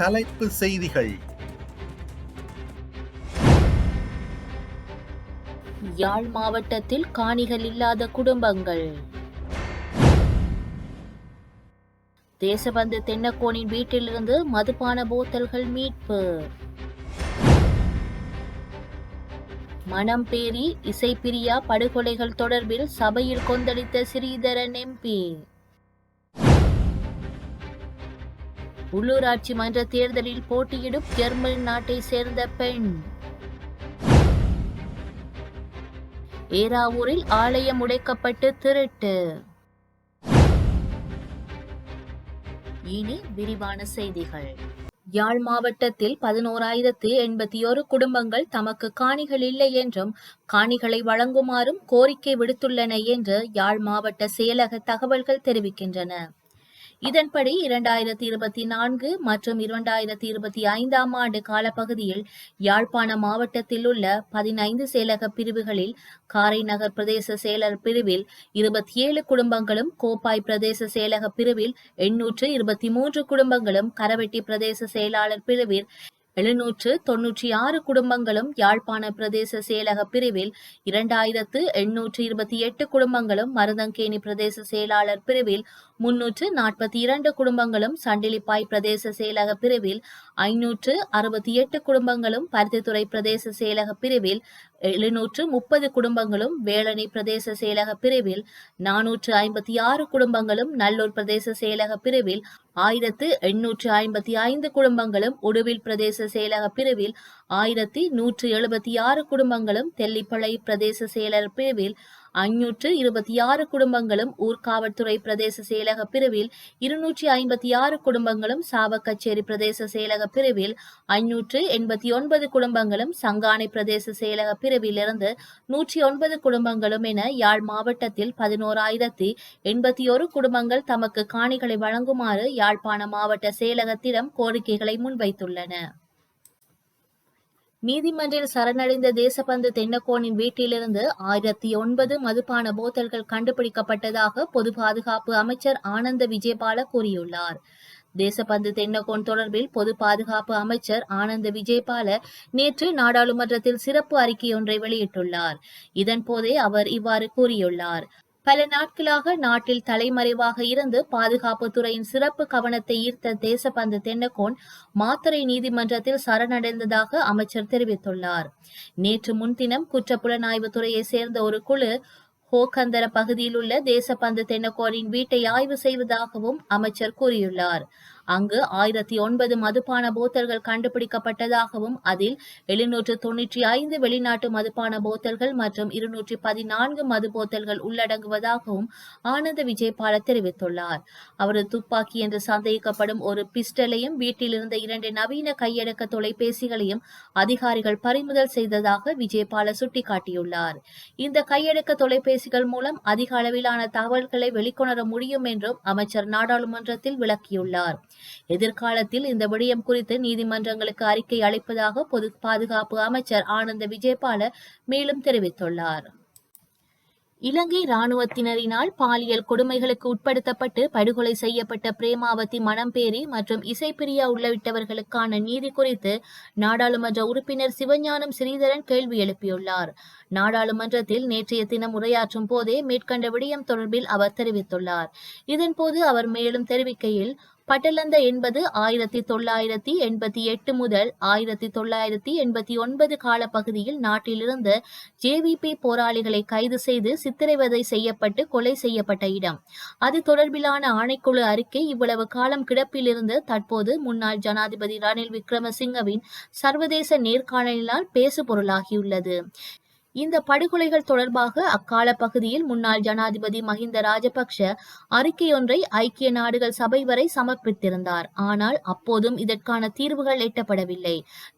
தலைப்பு செய்திகள். யாழ் மாவட்டத்தில் காணிகள் இல்லாத குடும்பங்கள். தேசபந்து தென்னக்கோனின் வீட்டிலிருந்து மதுபான போத்தல்கள் மீட்பு. மனம் பேரி இசைப்பிரியா படுகொலைகள் தொடர்பில் சபையில் கொந்தளித்த ஸ்ரீதரன் எம்பி. உள்ளூராட்சி மன்ற தேர்தலில் போட்டியிடும் ஜெர்மன் நாட்டை சேர்ந்த பெண். ஏராவூரில் ஆலயம் உடைக்கப்பட்டு திருட்டு. இனி விரிவான செய்திகள். யாழ் மாவட்டத்தில் பதினோராயிரத்து எண்பத்தி ஒரு குடும்பங்கள் தமக்கு காணிகள் இல்லை என்றும் காணிகளை வழங்குமாறும் கோரிக்கை விடுத்துள்ளன என்று யாழ் மாவட்ட செயலக தகவல்கள் தெரிவிக்கின்றன. இதன்படி இரண்டாயிரத்தி இருபத்தி நான்கு மற்றும் இரண்டாயிரத்தி இருபத்தி ஐந்தாம் ஆண்டு காலப்பகுதியில் யாழ்ப்பாண மாவட்டத்தில் உள்ள பதினைந்து செயலக பிரிவுகளில் காரைநகர் பிரதேச செயலர் பிரிவில் இருபத்தி ஏழு குடும்பங்களும் கோப்பாய் பிரதேச செயலக பிரிவில் எண்ணூற்று இருபத்தி மூன்று குடும்பங்களும் கரவெட்டி பிரதேச செயலாளர் பிரிவில் எழுநூற்று தொன்னூற்றி ஆறு குடும்பங்களும் யாழ்ப்பாண பிரதேச செயலக பிரிவில் இரண்டாயிரத்து எண்ணூற்று இருபத்தி எட்டு குடும்பங்களும் மருதங்கேணி பிரதேச செயலாளர் பிரிவில் முன்னூற்று நாற்பத்தி இரண்டு குடும்பங்களும் சண்டிலிப்பாய் பிரதேச செயலக பிரிவில் ஐநூற்று அறுபத்தி எட்டு குடும்பங்களும் பருத்தித்துறை பிரதேச செயலக பிரிவில் எழுநூற்று முப்பது குடும்பங்களும் வேளணி பிரதேச செயலக பிரிவில் நானூற்று ஐம்பத்தி ஆறு குடும்பங்களும் நல்லூர் பிரதேச செயலக பிரிவில் ஆயிரத்து எண்ணூற்று ஐம்பத்தி ஐந்து குடும்பங்களும் உடுவில் பிரதேச செயலக பிரிவில் ஆயிரத்தி நூற்று எழுபத்தி ஆறு குடும்பங்களும் தெல்லிப்பளை பிரதேச செயலர் பிரிவில் ஐநூற்று இருபத்தி ஆறு குடும்பங்களும் ஊர்காவல்துறை பிரதேச செயலக பிரிவில் இருநூற்றி ஐம்பத்தி ஆறு குடும்பங்களும் சாவக்கச்சேரி பிரதேச செயலக பிரிவில் ஐநூற்று எண்பத்தி ஒன்பது குடும்பங்களும் சங்கானை பிரதேச செயலக பிரிவில் இருந்து நூற்றி ஒன்பது குடும்பங்களும் என யாழ் மாவட்டத்தில் பதினோராயிரத்தி எண்பத்தி ஒரு குடும்பங்கள் தமக்கு காணிகளை வழங்குமாறு யாழ்ப்பாண மாவட்ட செயலகத்திடம் கோரிக்கைகளை முன்வைத்துள்ளன. நீதிமன்றில் சரணடைந்த தேசபந்து தென்னக்கோனின் வீட்டிலிருந்து ஆயிரத்தி ஒன்பது மதுபான போத்தல்கள் கண்டுபிடிக்கப்பட்டதாக பொது பாதுகாப்பு அமைச்சர் ஆனந்த விஜயபால கூறியுள்ளார். தேசபந்து தென்னகோன் தொடர்பில் பொது பாதுகாப்பு அமைச்சர் ஆனந்த விஜயபால நேற்று நாடாளுமன்றத்தில் சிறப்பு அறிக்கை ஒன்றை வெளியிட்டுள்ளார். இதன் போதே அவர் இவ்வாறு கூறியுள்ளார். பல நாட்களாக நாட்டில் தலைமறைவாக இருந்து பாதுகாப்பு துறையின் சிறப்பு கவனத்தை ஈர்த்த தேசபந்து தென்னகோன் மாத்தறை நீதிமன்றத்தில் சரணடைந்ததாக அமைச்சர் தெரிவித்துள்ளார். நேற்று முன்தினம் குற்றப்புலனாய்வு துறையை சேர்ந்த ஒரு குழு ஹோகந்தர பகுதியில் உள்ள தேசபந்து தென்னக்கோரின் வீட்டை ஆய்வு செய்வதாகவும் அமைச்சர் கூறியுள்ளார். அங்கு ஆயிரத்தி ஒன்பது மதுபான போத்தல்கள் கண்டுபிடிக்கப்பட்டதாகவும் அதில் எழுநூற்று தொன்னூற்றி ஐந்து வெளிநாட்டு மதுபான போத்தல்கள் மற்றும் இருநூற்றி பதினான்கு மது போத்தல்கள் உள்ளடங்குவதாகவும் ஆனந்த விஜயபால தெரிவித்துள்ளார். அவரது துப்பாக்கி என்று சந்தேகிக்கப்படும் ஒரு பிஸ்டலையும் வீட்டில் இருந்த இரண்டு நவீன கையடக்க தொலைபேசிகளையும் அதிகாரிகள் பறிமுதல் செய்ததாக விஜயபால சுட்டிக்காட்டியுள்ளார். இந்த கையடக்க தொலைபேசிகள் மூலம் அதிக அளவிலான தகவல்களை வெளிக்கொணர முடியும் என்றும் அமைச்சர் நாடாளுமன்றத்தில் விளக்கியுள்ளார். எதிர்காலத்தில் இந்த விடயம் குறித்து நீதிமன்றங்களுக்கு அறிக்கை அளிப்பதாக பொது பாதுகாப்பு அமைச்சர் ஆனந்த விஜயபால மேலும் தெரிவித்துள்ளார். இலங்கை ராணுவத்தினரினால் பாலியல் கொடுமைகளுக்கு உட்படுத்தப்பட்டு படுகொலை செய்யப்பட்ட பிரேமாவதி மணம்பேரி மற்றும் இசைப்பிரியா உள்ளிட்டவர்களுக்கான நீதி குறித்து நாடாளுமன்ற உறுப்பினர் சிவஞானம் ஸ்ரீதரன் கேள்வி எழுப்பியுள்ளார். நாடாளுமன்றத்தில் நேற்றைய தினம் உரையாற்றும் போதே மேற்கண்ட விடயம் தொடர்பில் அவர் தெரிவித்துள்ளார். இதன்போது அவர் மேலும் தெரிவிக்கையில் பட்டலந்த என்பது ஆயிரத்தி தொள்ளாயிரத்தி எண்பத்தி எட்டு முதல் ஆயிரத்தி தொள்ளாயிரத்தி எண்பத்தி ஒன்பது காலப்பகுதியில் நாட்டிலிருந்து ஜேவிபி போராளிகளை கைது செய்து சித்திரைவதை செய்யப்பட்டு கொலை செய்யப்பட்ட இடம். அது தொடர்பிலான ஆணைக்குழு அறிக்கை இவ்வளவு காலம் கிடப்பிலிருந்து தற்போது முன்னாள் ஜனாதிபதி ரணில் விக்ரமசிங்கவின் சர்வதேச நேர்காணலினால் பேசு பொருளாகியுள்ளது இந்த படுகொலைகள் தொடர்பாக அக்கால பகுதியில் முன்னாள் ஜனாதிபதி மஹிந்த ராஜபக்ஷ அறிக்கையொன்றை ஐக்கிய நாடுகள் சபை வரை சமர்ப்பித்திருந்தார். ஆனால் அப்போதும் இதற்கான தீர்வுகள் எட்டப்படவில்லை.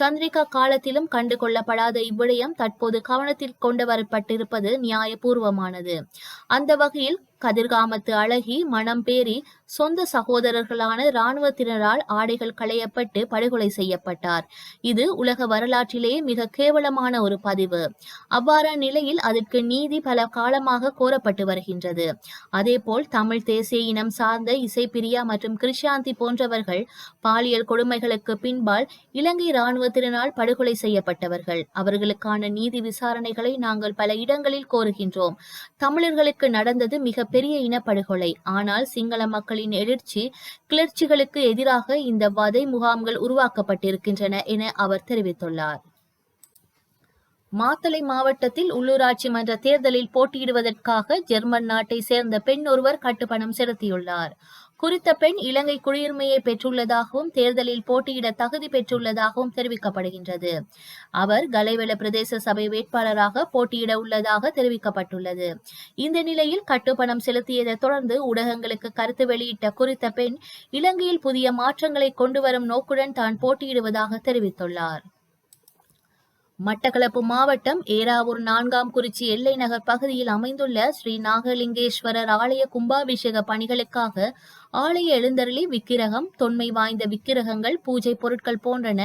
சந்திரிகா காலத்திலும் கண்டு கொள்ளப்படாத இவ்விடயம் தற்போது கவனத்தில் கொண்டு வரப்பட்டிருப்பது நியாயபூர்வமானது. அந்த வகையில் கதிர்காமத்து அழகி மணம்பேரி சொந்த சகோதரர்களான இராணுவத்தினரால் ஆடைகள் களையப்பட்டு படுகொலை செய்யப்பட்டார். இது உலக வரலாற்றிலேயே மிக கேவலமான ஒரு பதிவு. அவ்வாறான நிலையில் அதற்கு நீதி பல காலமாக கோரப்பட்டு வருகின்றது. அதேபோல் தமிழ் தேசிய இனம் சார்ந்த இசைப்பிரியா மற்றும் கிருஷாந்தி போன்றவர்கள் பாலியல் கொடுமைகளுக்கு பின்பால் இலங்கை இராணுவத்தினரால் படுகொலை செய்யப்பட்டவர்கள். அவர்களுக்கான நீதி விசாரணைகளை நாங்கள் பல இடங்களில் கோருகின்றோம். தமிழர்களுக்கு நடந்தது மிக பெரிய இனப்படுகொலை. ஆனால் சிங்கள மக்களின் எழுச்சி கிளர்ச்சிகளுக்கு எதிராக இந்த வதை முகாம்கள் உருவாக்கப்பட்டிருக்கின்றன என அவர் தெரிவித்துள்ளார். மாத்தளை மாவட்டத்தில் உள்ளூராட்சி மன்ற தேர்தலில் போட்டியிடுவதற்காக ஜெர்மன் நாட்டை சேர்ந்த பெண் ஒருவர் கட்டுப்பணம் செலுத்தியுள்ளார். குறித்த பெண் இலங்கை குடியுரிமையை பெற்றுள்ளதாகவும் தேர்தலில் போட்டியிட தகுதி பெற்றுள்ளதாகவும் தெரிவிக்கப்படுகின்றது. அவர் கலைவெள பிரதேச சபை வேட்பாளராக போட்டியிட உள்ளதாக தெரிவிக்கப்பட்டுள்ளது. இந்த நிலையில் கட்டுப்பணம் செலுத்தியதை தொடர்ந்து ஊடகங்களுக்கு கருத்து வெளியிட்ட குறித்த பெண் இலங்கையில் புதிய மாற்றங்களை கொண்டு வரும் நோக்குடன் தான் போட்டியிடுவதாக தெரிவித்துள்ளார். மட்டக்களப்பு மாவட்டம் ஏராவூர் நான்காம் குறிச்சி எல்லை நகர் பகுதியில் அமைந்துள்ள ஸ்ரீ நாகலிங்கேஸ்வரர் ஆலய கும்பாபிஷேக பணிகளுக்காக ஆலய எழுந்தருளி விக்கிரகம் தொன்மை வாய்ந்த விக்கிரகங்கள் பூஜை பொருட்கள் போன்றன.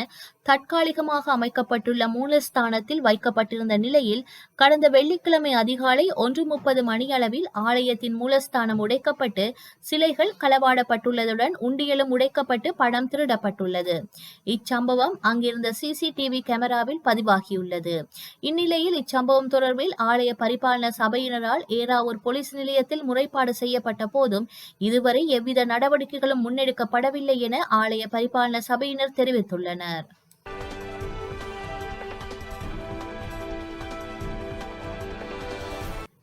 தற்காலிகமாக அமைக்கப்பட்டுள்ள மூலஸ்தானத்தில் வைக்கப்பட்டிருந்த நிலையில் கடந்த வெள்ளிக்கிழமை அதிகாலை ஒன்று முப்பது மணியளவில் ஆலயத்தின் மூலஸ்தானம் உடைக்கப்பட்டு சிலைகள் களவாடப்பட்டுள்ளதுடன் உண்டியலும் உடைக்கப்பட்டு படம் திருடப்பட்டுள்ளது. இச்சம்பவம் அங்கிருந்த சிசிடிவி கேமராவில் பதிவாகியுள்ளது. இந்நிலையில் இச்சம்பவம் தொடர்பில் ஆலய பரிபாலன சபையினரால் ஏராவூர் போலீஸ் நிலையத்தில் முறைப்பாடு செய்யப்பட்ட போதும் இதுவரை எவ்வித நடவடிக்கைகளும் முன்னெடுக்கப்படவில்லை என ஆலய பரிபாலன சபையினர் தெரிவித்துள்ளனர்.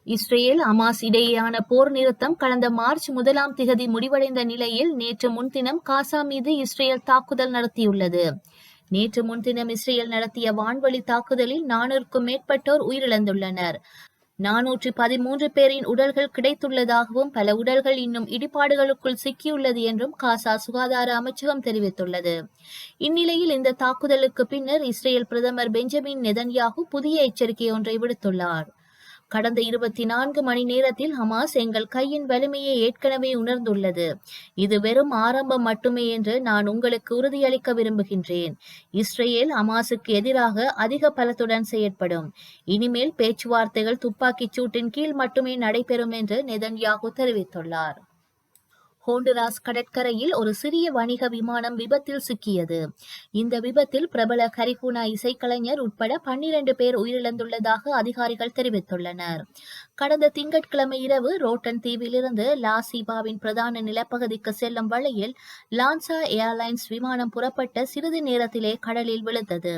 இஸ்ரேல் அமாஸ் இடையேயான போர் நிறுத்தம் கடந்த மார்ச் முதலாம் திகதி முடிவடைந்த நிலையில் நேற்று முன்தினம் காசா மீது இஸ்ரேல் தாக்குதல் நடத்தியுள்ளது. நேற்று முன்தினம் இஸ்ரேல் நடத்திய வான்வழி தாக்குதலில் நானூறுக்கும் மேற்பட்டோர் உயிரிழந்துள்ளனர். நானூற்றி பதிமூன்று பேரின் உடல்கள் கிடைத்துள்ளதாகவும் பல உடல்கள் இன்னும் இடிபாடுகளுக்குள் சிக்கியுள்ளது என்றும் காசா சுகாதார அமைச்சகம் தெரிவித்துள்ளது. இந்நிலையில் இந்த தாக்குதலுக்கு பின்னர் இஸ்ரேல் பிரதமர் பெஞ்சமின் நெதன்யாகு புதிய எச்சரிக்கை ஒன்றை விடுத்துள்ளார். கடந்த இருபத்தி நான்கு மணி நேரத்தில் ஹமாஸ் எங்கள் கையின் வலிமையை ஏற்கனவே உணர்ந்துள்ளது. இது வெறும் ஆரம்பம் மட்டுமே என்று நான் உங்களுக்கு உறுதியளிக்க விரும்புகின்றேன். இஸ்ரேல் ஹமாஸுக்கு எதிராக அதிக பலத்துடன் செயற்படும். இனிமேல் பேச்சுவார்த்தைகள் துப்பாக்கிச் சூட்டின் கீழ் மட்டுமே நடைபெறும் என்று நெதன்யாகு தெரிவித்துள்ளார். ஹோண்டுராஸ் கடற்கரையில் ஒரு சிறிய வணிக விமானம் விபத்தில் சிக்கியது. இந்த விபத்தில் பிரபல கரிகுனா இசைக்கலைஞர் உட்பட பன்னிரண்டு பேர் உயிரிழந்துள்ளதாக அதிகாரிகள் தெரிவித்துள்ளனர். கடந்த திங்கட்கிழமை இரவு ரோட்டன் தீவிலிருந்து லாசிபாவின் பிரதான நிலப்பகுதிக்கு செல்லும் வழியில் லான்சா ஏர்லைன்ஸ் விமானம் புறப்பட்ட சிறிது நேரத்திலே கடலில் விழுந்தது.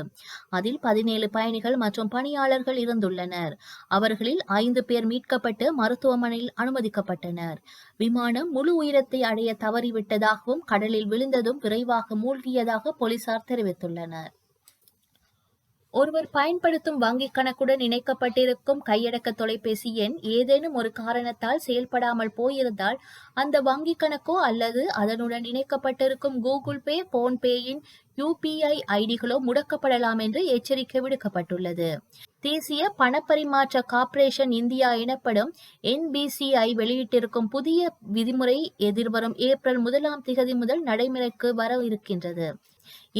அதில் பதினேழு பயணிகள் மற்றும் பணியாளர்கள் இருந்துள்ளனர். அவர்களில் ஐந்து பேர் மீட்கப்பட்டு மருத்துவமனையில் அனுமதிக்கப்பட்டனர். விமானம் முழு உயரத்தை அடைய தவறிவிட்டதாகவும் கடலில் விழுந்ததும் விரைவாக மூழ்கியதாக போலீசார் தெரிவித்துள்ளனர். ஒருவர் பயன்படுத்தும் வங்கிக் கணக்குடன் இணைக்கப்பட்டிருக்கும் கையடக்க தொலைபேசி எண் ஏதேனும் ஒரு காரணத்தால் செயல்படாமல் போயிருந்தால் அந்த வங்கிக் கணக்கோ அல்லது அதனுடன் இணைக்கப்பட்டிருக்கும் கூகுள் பே போன்பேயின் யூபிஐ ஐடிகளோ முடக்கப்படலாம் என்று எச்சரிக்கை விடுக்கப்பட்டுள்ளது. தேசிய பணப்பரிமாற்ற கார்ப்பரேஷன் இந்தியா எனப்படும் என்பிசிஐ வெளியிட்டிருக்கும் புதிய விதிமுறை எதிர்வரும் ஏப்ரல் முதலாம் திகதி முதல் நடைமுறைக்கு வர இருக்கின்றது.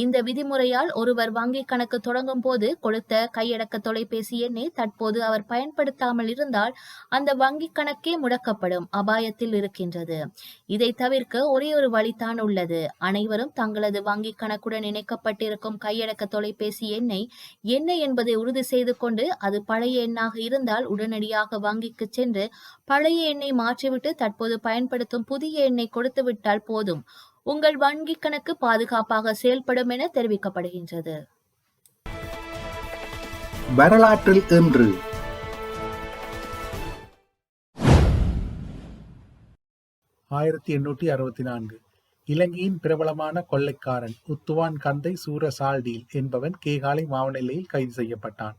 இந்த விதிமுறையால் ஒருவர் வங்கிக் கணக்கு தொடங்கும் போது கொடுத்த கையடக்க தொலைபேசி எண்ணை தற்போது அவர் பயன்படுத்தாமல் இருந்தால் அந்த வங்கிக் கணக்கே முடக்கப்படும் அபாயத்தில் இருக்கின்றது. இதை தவிர்க்க ஒரே ஒரு வழிதான் உள்ளது. அனைவரும் தங்களது வங்கிக் கணக்குடன் இணைக்கப்பட்டிருக்கும் கையடக்க தொலைபேசி எண்ணை என்ன என்பதை உறுதி செய்து கொண்டு அது பழைய எண்ணாக இருந்தால் உடனடியாக வங்கிக்கு சென்று பழைய எண்ணை மாற்றிவிட்டு தற்போது பயன்படுத்தும் புதிய எண்ணை கொடுத்து விட்டால் போதும். உங்கள் வங்கிக் கணக்கு பாதுகாப்பாக செயல்படும் என தெரிவிக்கப்படுகின்றது. வரலாற்றில் இன்று. ஆயிரத்தி எண்ணூற்றி அறுபத்தி நான்கு. இலங்கையின் பிரபலமான கொள்ளைக்காரன் உத்துவான் கந்தை சூர சால்டீல் என்பவன் கேகாலை மாவநிலையில் கைது செய்யப்பட்டான்.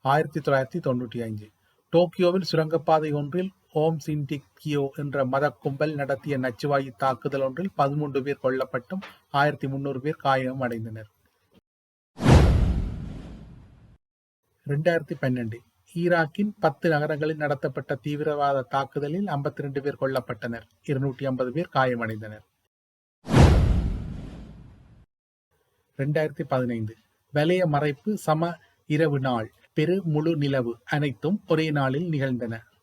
ஆயிரத்தி தொள்ளாயிரத்தி தொண்ணூற்றி ஐந்து. டோக்கியோவில் சுரங்கப்பாதை ஒன்றில் ஓம் சின்டிக்கியோ என்ற மத கும்பல் நடத்திய நச்சுவாயு தாக்குதல் ஒன்றில் பதிமூன்று பேர் கொல்லப்பட்டும் ஆயிரத்தி முன்னூறு பேர் காயம் அடைந்தனர் இரண்டாயிரத்தி பன்னெண்டு. ஈராக்கின் பத்து நகரங்களில் நடத்தப்பட்ட தீவிரவாத தாக்குதலில் 52 பேர் கொல்லப்பட்டனர் இருநூற்றி ஐம்பது பேர் காயமடைந்தனர். ரெண்டாயிரத்தி பதினைந்து. வலய மறைப்பு சம இரவு நாள் பெரு முழு நிலவு அனைத்தும் ஒரே நாளில் நிகழ்ந்தன.